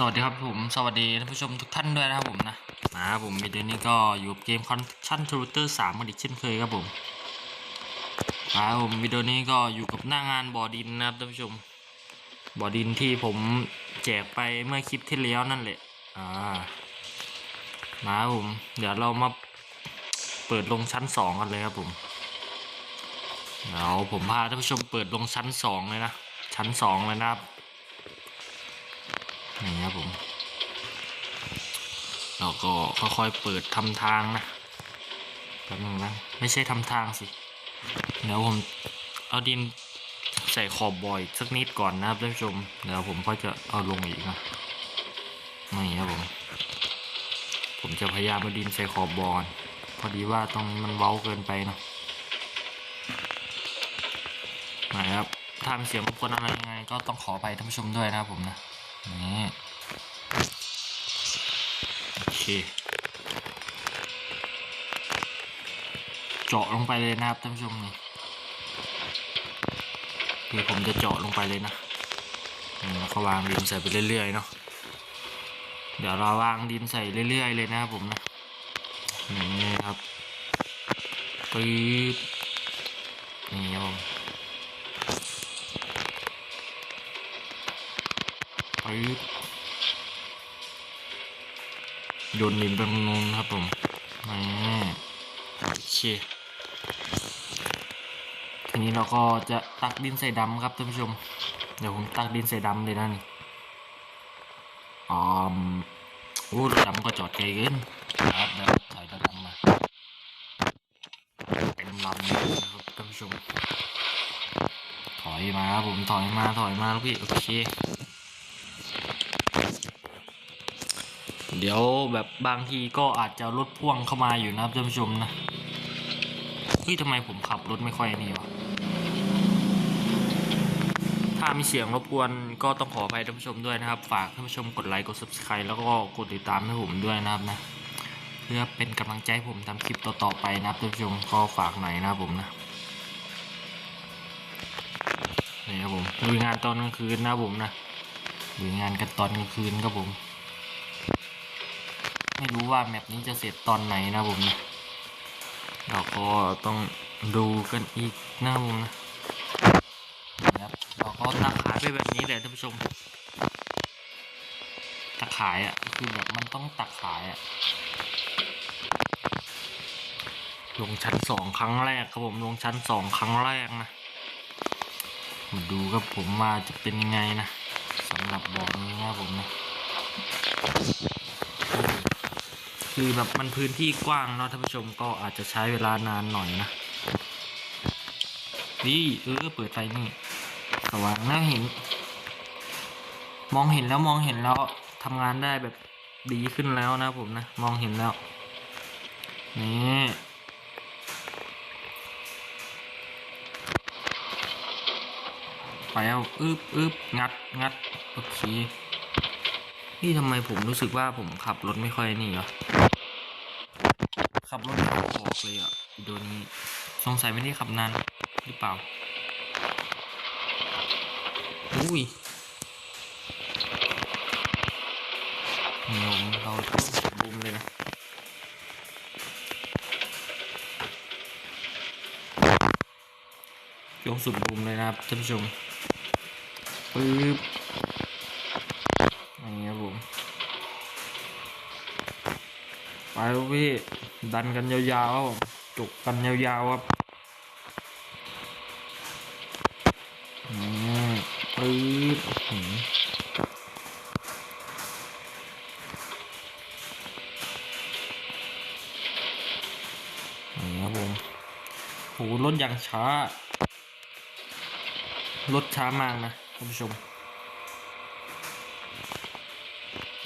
สวัสดีครับผมสวัสดีท่านผู้ชมทุกท่านด้วยนะครับผมนะนะครับผมวิดีโอนี้ก็อยู่กับเกม Connection Router 3กันอีกเช่นเคยครับผมครับผมวิดีโอนี้ก็อยู่กับหน้างานบ่อดินนะครับท่านผู้ชมบ่อดินที่ผมแจกไปเมื่อคลิปที่แล้วนั่นแหละอ่ามาผมเดี๋ยวเรามาเปิดลงชั้นสองกันเลยครับผมเดี๋ยวผมพาท่านผู้ชมเปิดลงชั้นสองเลยนะชั้นสองเลยนะครับ นี่ครับผมเราก็ค่อยๆเปิดทำทางนะแป๊บนึงนะไม่ใช่ทำทางสิเดี๋ยวผมเอาดินใส่ขอบบ่อยสักนิดก่อนนะครับท่านผู้ชมเดี๋ยวผมก็จะเอาลงอีกนะนี่ครับผมผมจะพยายามเอาดินใส่ขอบบอนพอดีว่าตรงนี้มันเว้าเกินไปเนาะนะครับถ้ามีเสียงรบกวนอะไรยังไง ก็ต้องขอไปท่านผู้ชมด้วยนะครับผมนะ นี่โอเค เจาะลงไปเลยนะครับท่านผู้ชมนี่คือผมจะเจาะลงไปเลยนะนี่แล้วก็วางดินใส่ไปเรื่อยๆเนาะเดี๋ยวเราวางดินใส่เรื่อยๆเลยนะครับผมนะนี่ครับปึ๊บนี่ครับผม โยนดินไปตรงนู้นครับผมนี่โอเคทีนี้เราก็จะตักดินใส่ดำครับท่านผู้ชม เดี๋ยวผมตักดินใส่ดำเลยนะนี่อ๋อมโอ้ดำก็จอดไกลเกินครับเดี๋ยวถอยรถดำมาเต็มลำเลยนะครับท่านผู้ชม ถอยมาครับผมถอยมาถอยมาลูกพี่โอเค เดี๋ยวแบบบางทีก็อาจจะรถพ่วงเข้ามาอยู่นะครับท่านผู้ชมนะเฮ้ยทำไมผมขับรถไม่ค่อยนี่วะถ้ามีเสียงรบกวนก็ต้องขออภัยท่านผู้ชมด้วยนะครับ ฝากท่านผู้ชมกดไลค์กด subscribe แล้วก็กดติดตามให้ผมด้วยนะครับนะเพื่อเป็นกำลังใจให้ผมทำคลิปต่อๆไปนะครับท่านผู้ชมก็ฝากหน่อยนะครับผมนะนี่ครับผมลุยงานตอนกลางคืนนะผมนะลุยงานกันตอนกลางคืนครับผม ไม่รู้ว่าแมปนี้จะเสร็จตอนไหนนะผมนะเราก็ต้องดูกันอีกนะผมนะนะครับเราก็ตักขายไปแบบนี้แหละท่านผู้ชมตักขายอะคือแบบมันต้องตักขายอะลงชั้นสองครั้งแรกครับผมลงชั้นสองครั้งแรกนะมาดูครับผมว่าจะเป็นยังไงนะสำหรับบ่อนี้นะผมนะ คือแบบมันพื้นที่กว้างเนาะท่านผู้ชมก็อาจจะใช้เวลานานหน่อยนะนี่เออเปิดไฟนี่สว่างน่าเห็น มองเห็นแล้วมองเห็นแล้วทำงานได้แบบดีขึ้นแล้วนะผมนะ มองเห็นแล้ว นี่ไปเอาอึบอึบงัดงัดโอเคนี่ทำไมผมรู้สึกว่าผมขับรถไม่ค่อยนี่วะ ขับรถออกเลยอะโดนี้สงสัยไม่ได้ขับนานหรือเปล่าอุ้ยนี่มเราบูมเลยนะยกสุดบูมเลยนะครับท่านผู้ชมปึ๊บอย่างเงี้ยครับผมไปพี่ ดันกันยาวๆครับจุกกันยาวๆครับอืมปึ๊บอื้อหือนี่ครับผมโหรถอย่างช้ารถช้ามากนะท่านผู้ชม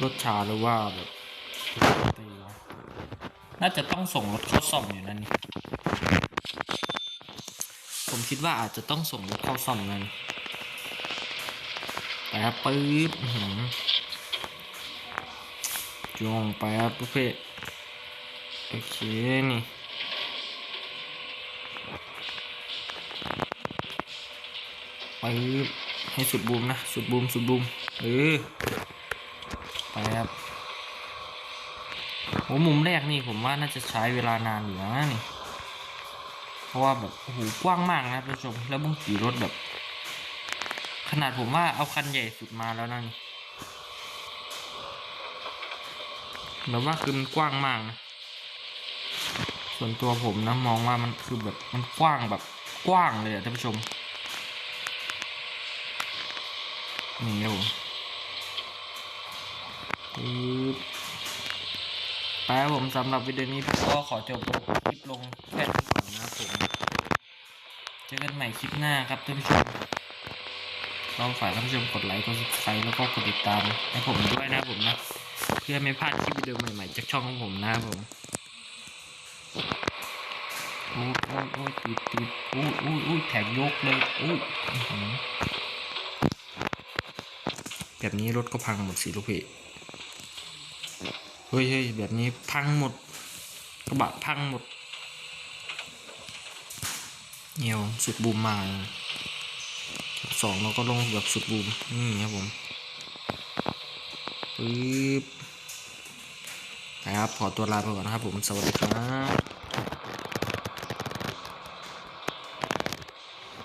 รถช้าหรือว่าแบบ น่าจะต้องส่งรถเข้าซ่อมอยู่นั่นนี่ผมคิดว่าอาจจะต้องส่งรถเข้าซ่อมนั่นไปครับปึ๊บจ้อหือจงไปครับประเภทโอเคนี่ปึ๊บให้สุดบูมนะ สุดบูม สุดบูมเออไปครับ โอ้มุมแรกนี่ผมว่าน่าจะใช้เวลานานอยู่นะนี่ เพราะว่าแบบโอ้โหกว้างมากนะท่านผู้ชม แล้วบุ้งขี่รถแบบ ขนาดผมว่าเอาคันใหญ่สุดมาแล้วนะนี่แบบว่าคือมันกว้างมากนะส่วนตัวผมนะมองว่ามันคือแบบมันกว้างแบบกว้างเลยอะท่านผู้ชม นี่ครับผมปึ๊บ ครับผมสำหรับวิดีโอนี้ผมก็ขอจบคลิปลงแค่นี้ก่อนนะครับผมเจอกันใหม่คลิปหน้าครับท่านผู้ชมก็ฝากท่านผู้ชมกดไลค์กด subscribe แล้วก็กดติดตามให้ผมด้วยนะผมนะเพื่อไม่พลาดคลิปวิดีโอใหม่ๆจากช่องของผมนะครับผมโอ้ยโอ้ยโอ้ยติดติดโอ้ยโอ้ยโอ้ยแถกยกเลยโอ้ยอื้แบบนี้รถก็พังหมดสิลูกพี่ เฮ้ยเฮ้ยแบบนี้พังหมดกระบะพังหมดเงียวสุดบูมมาสองเราก็ลงแบบสุดบูมนี่ครับผมปึ๊บนะครับขอตัวลาไปก่อนนะครับผมสวัสดีครับ